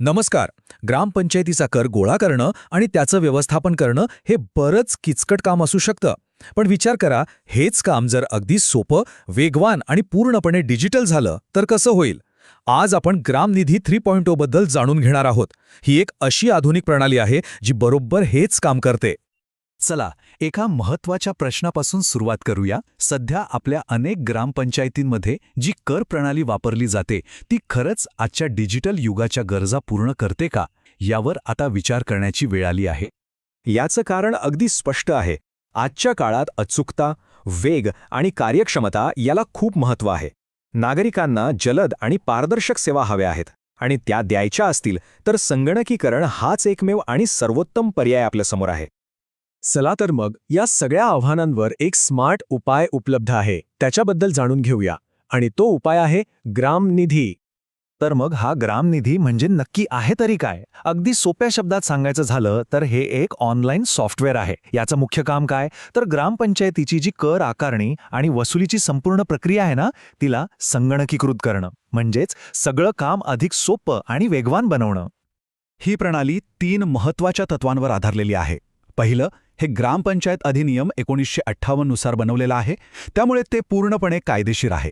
नमस्कार. ग्रामपंचायतीचा कर गोळा करणं आणि त्याचं व्यवस्थापन करणं हे बरंच किचकट काम असू शकतं. पण विचार करा हेच काम जर अगदी सोपं वेगवान आणि पूर्णपणे डिजिटल झालं तर कसं होईल? आज आपण ग्रामनिधी थ्री पॉईंटबद्दल जाणून घेणार आहोत. ही एक अशी आधुनिक प्रणाली आहे जी बरोबर हेच काम करते. चला एका महत्त्वाच्या प्रश्नापासून सुरुवात करूया. सध्या आपल्या अनेक ग्रामपंचायतींमध्ये जी कर प्रणाली वापरली जाते ती खरंच आजच्या डिजिटल युगाच्या गरजा पूर्ण करते का? यावर आता विचार करण्याची वेळ आली आहे. याचं कारण अगदी स्पष्ट आहे. आजच्या काळात अचूकता वेग आणि कार्यक्षमता याला खूप महत्त्व आहे. नागरिकांना जलद आणि पारदर्शक सेवा हव्या आहेत आणि त्या द्यायच्या असतील तर संगणकीकरण हाच एकमेव आणि सर्वोत्तम पर्याय आपल्यासमोर आहे. चला तर मग या सगळ्या आव्हानांवर एक स्मार्ट उपाय उपलब्ध आहे त्याच्याबद्दल जाणून घेऊया. आणि तो उपाय आहे ग्रामनिधी तर मग हा ग्रामनिधी म्हणजे नक्की आहे तरी काय? अगदी सोप्या शब्दात सांगायचं झालं तर हे एक ऑनलाईन सॉफ्टवेअर आहे. याचं मुख्य काम काय? तर ग्रामपंचायतीची जी कर आकारणी आणि वसुलीची संपूर्ण प्रक्रिया आहे ना तिला संगणकीकृत करणं. म्हणजेच सगळं काम अधिक सोपं आणि वेगवान बनवणं. ही प्रणाली तीन महत्त्वाच्या तत्वांवर आधारलेली आहे. पहिलं हे ग्रामपंचायत अधिनियम एकोणीसशे अठ्ठावन्ननुसार बनवलेलं आहे. त्यामुळे ते पूर्णपणे कायदेशीर आहे.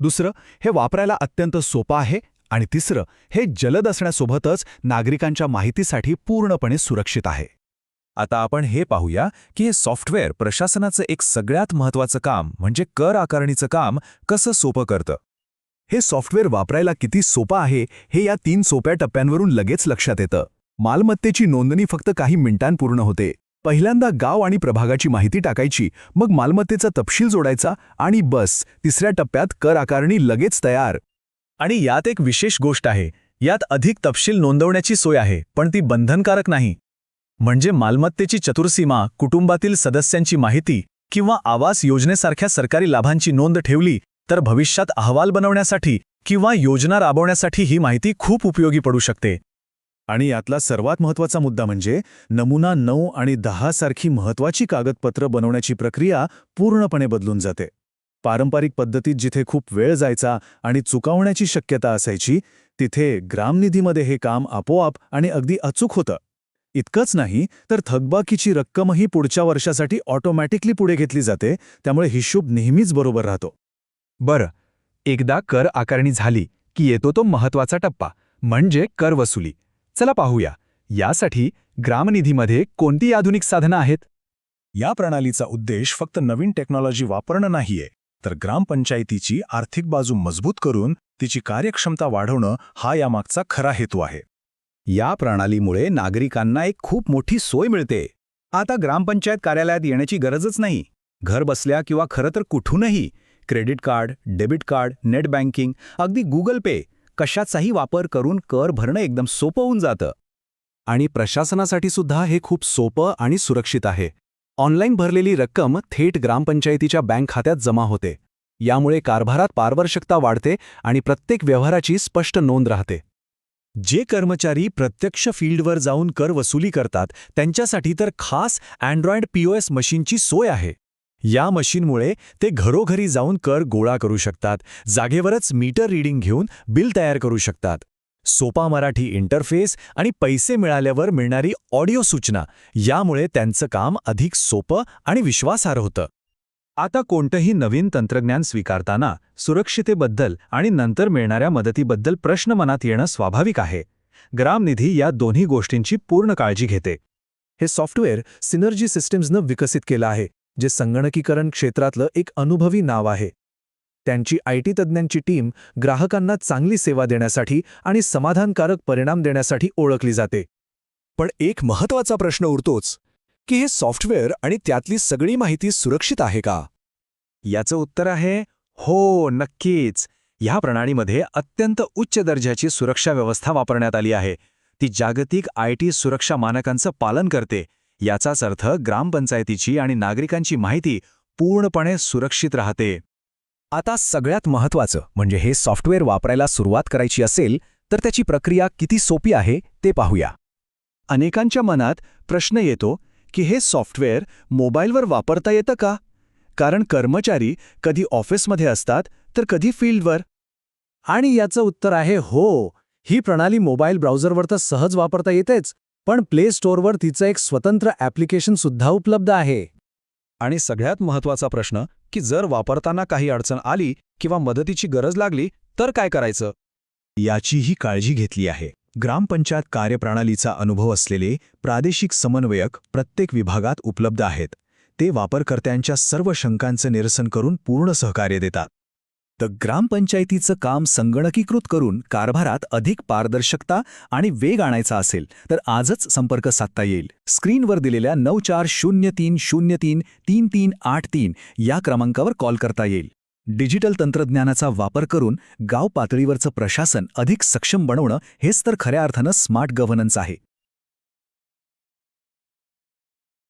दुसरं हे वापरायला अत्यंत सोपं आहे. आणि तिसरं हे जलद असण्यासोबतच नागरिकांच्या माहितीसाठी पूर्णपणे सुरक्षित आहे. आता आपण हे पाहूया की हे सॉफ्टवेअर प्रशासनाचं एक सगळ्यात महत्त्वाचं काम म्हणजे कर आकारणीचं काम कसं सोपं करतं? हे सॉफ्टवेअर वापरायला किती सोपं आहे हे या तीन सोप्या टप्प्यांवरून लगेच लक्षात येतं. मालमत्तेची नोंदणी फक्त काही मिनिटांत पूर्ण होते. पहिल्यांदा गाव आणि प्रभागाची माहिती टाकायची मग मालमत्तेचा तपशील जोडायचा आणि बस तिसऱ्या टप्प्यात कर आकारणी लगेच तयार. आणि यात एक विशेष गोष्ट आहे यात अधिक तपशील नोंदवण्याची सोय आहे पण ती बंधनकारक नाही. म्हणजे मालमत्तेची चतुर्सीमा कुटुंबातील सदस्यांची माहिती किंवा आवास योजनेसारख्या सरकारी लाभांची नोंद ठेवली तर भविष्यात अहवाल बनवण्यासाठी किंवा योजना राबवण्यासाठी ही माहिती खूप उपयोगी पडू शकते. आणि यातला सर्वात महत्त्वाचा मुद्दा म्हणजे नमुना नऊ आणि दहा सारखी महत्त्वाची कागदपत्र बनवण्याची प्रक्रिया पूर्णपणे बदलून जाते. पारंपरिक पद्धतीत जिथे खूप वेळ जायचा आणि चुकावण्याची शक्यता असायची तिथे ग्रामनिधीमध्ये हे काम आपोआप आणि अगदी अचूक होतं. इतकंच नाही तर थकबाकीची रक्कमही पुढच्या वर्षासाठी ऑटोमॅटिकली पुढे घेतली जाते त्यामुळे हिशोब नेहमीच बरोबर राहतो. बरं एकदा कर आकारणी झाली की येतो तो महत्त्वाचा टप्पा म्हणजे कर वसुली. चला पाहूया. यासाठी ग्रामनिधीमध्ये कोणती आधुनिक साधनं आहेत? या प्रणालीचा उद्देश फक्त नवीन टेक्नॉलॉजी वापरणं नाहीये तर ग्रामपंचायतीची आर्थिक बाजू मजबूत करून तिची कार्यक्षमता वाढवणं हा यामागचा खरा हेतू आहे. या प्रणालीमुळे नागरिकांना एक खूप मोठी सोय मिळते. आता ग्रामपंचायत कार्यालयात येण्याची गरजच नाही. घर बसल्या किंवा खरं तर कुठूनही credit card debit card net banking अगदी गुगल पे कशाचाही वापर करून कर भरणं एकदम सोपं होऊन जातं. आणि प्रशासनासाठी सुद्धा हे खूप सोपं आणि सुरक्षित आहे. ऑनलाईन भरलेली रक्कम थेट ग्रामपंचायतीच्या बँक खात्यात जमा होते. यामुळे कारभारात पारदर्शकता वाढते आणि प्रत्येक व्यवहाराची स्पष्ट नोंद राहते. जे कर्मचारी प्रत्यक्ष फील्डवर जाऊन कर वसुली करतात त्यांच्यासाठी तर खास अँड्रॉइड पीओएस मशीनची सोय आहे. या मशीनमुळे ते घरोघरी जाऊन कर गोळा करू शकतात जागेवरच मीटर रीडिंग घेऊन बिल तयार करू शकतात. सोपा मराठी इंटरफेस आणि पैसे मिळाल्यावर मिळणारी ऑडिओ सूचना यामुळे त्यांचं काम अधिक सोपं आणि विश्वासार्ह होतं. आता कोणतंही नवीन तंत्रज्ञान स्वीकारताना सुरक्षितेबद्दल आणि नंतर मिळणाऱ्या मदतीबद्दल प्रश्न मनात येणं स्वाभाविक आहे. ग्रामनिधी या दोन्ही गोष्टींची पूर्ण काळजी घेते. हे सॉफ्टवेअर सिनर्जी सिस्टीम्सनं विकसित केलं आहे. जे संगणकीकरण क्षेत्रातलं एक अनुभवी नाव आहे. त्यांची आय टी तज्ज्ञांची टीम ग्राहकांना चांगली सेवा देण्यासाठी आणि समाधानकारक परिणाम देण्यासाठी ओळखली जाते. पण एक महत्त्वाचा प्रश्न उरतोच की हे सॉफ्टवेअर आणि त्यातली सगळी माहिती सुरक्षित आहे का? याचं उत्तर आहे हो नक्कीच. ह्या प्रणालीमध्ये अत्यंत उच्च दर्जाची सुरक्षा व्यवस्था वापरण्यात आली आहे. ती जागतिक आय टी सुरक्षा मानकांचं पालन करते याचाच अर्थ ग्रामपंचायतीची आणि नागरिकांची माहिती पूर्णपणे सुरक्षित राहते. आता सगळ्यात महत्त्वाचं म्हणजे हे सॉफ्टवेअर वापरायला सुरुवात करायची असेल तर त्याची प्रक्रिया किती सोपी आहे ते पाहूया. अनेकांच्या मनात प्रश्न येतो की हे सॉफ्टवेअर मोबाईलवर वापरता येतं का? कारण कर्मचारी कधी ऑफिसमध्ये असतात तर कधी फील्डवर. आणि याचं उत्तर आहे हो ही प्रणाली मोबाईल ब्राउझरवर तर सहज वापरता येतेच पण प्ले स्टोअरवर तिचं एक स्वतंत्र ॲप्लिकेशन सुद्धा उपलब्ध आहे. आणि सगळ्यात महत्त्वाचा प्रश्न की जर वापरताना काही अडचण आली किंवा मदतीची गरज लागली तर काय करायचं? याचीही काळजी घेतली आहे. ग्रामपंचायत कार्यप्रणालीचा अनुभव असलेले प्रादेशिक समन्वयक प्रत्येक विभागात उपलब्ध आहेत. ते वापरकर्त्यांच्या सर्व शंकांचं निरसन करून पूर्ण सहकार्य देतात. तर ग्रामपंचायतीचं काम संगणकीकृत करून कारभारात अधिक पारदर्शकता आणि वेग आणायचा असेल तर आजच संपर्क साधता येईल. स्क्रीनवर दिलेल्या नऊ चार शून्य तीन शून्य तीन तीन तीन आठ तीन या क्रमांकावर कॉल करता येईल. डिजिटल तंत्रज्ञानाचा वापर करून गाव पातळीवरचं प्रशासन अधिक सक्षम बनवणं हेच तर खऱ्या अर्थानं स्मार्ट गव्हर्नन्स आहे.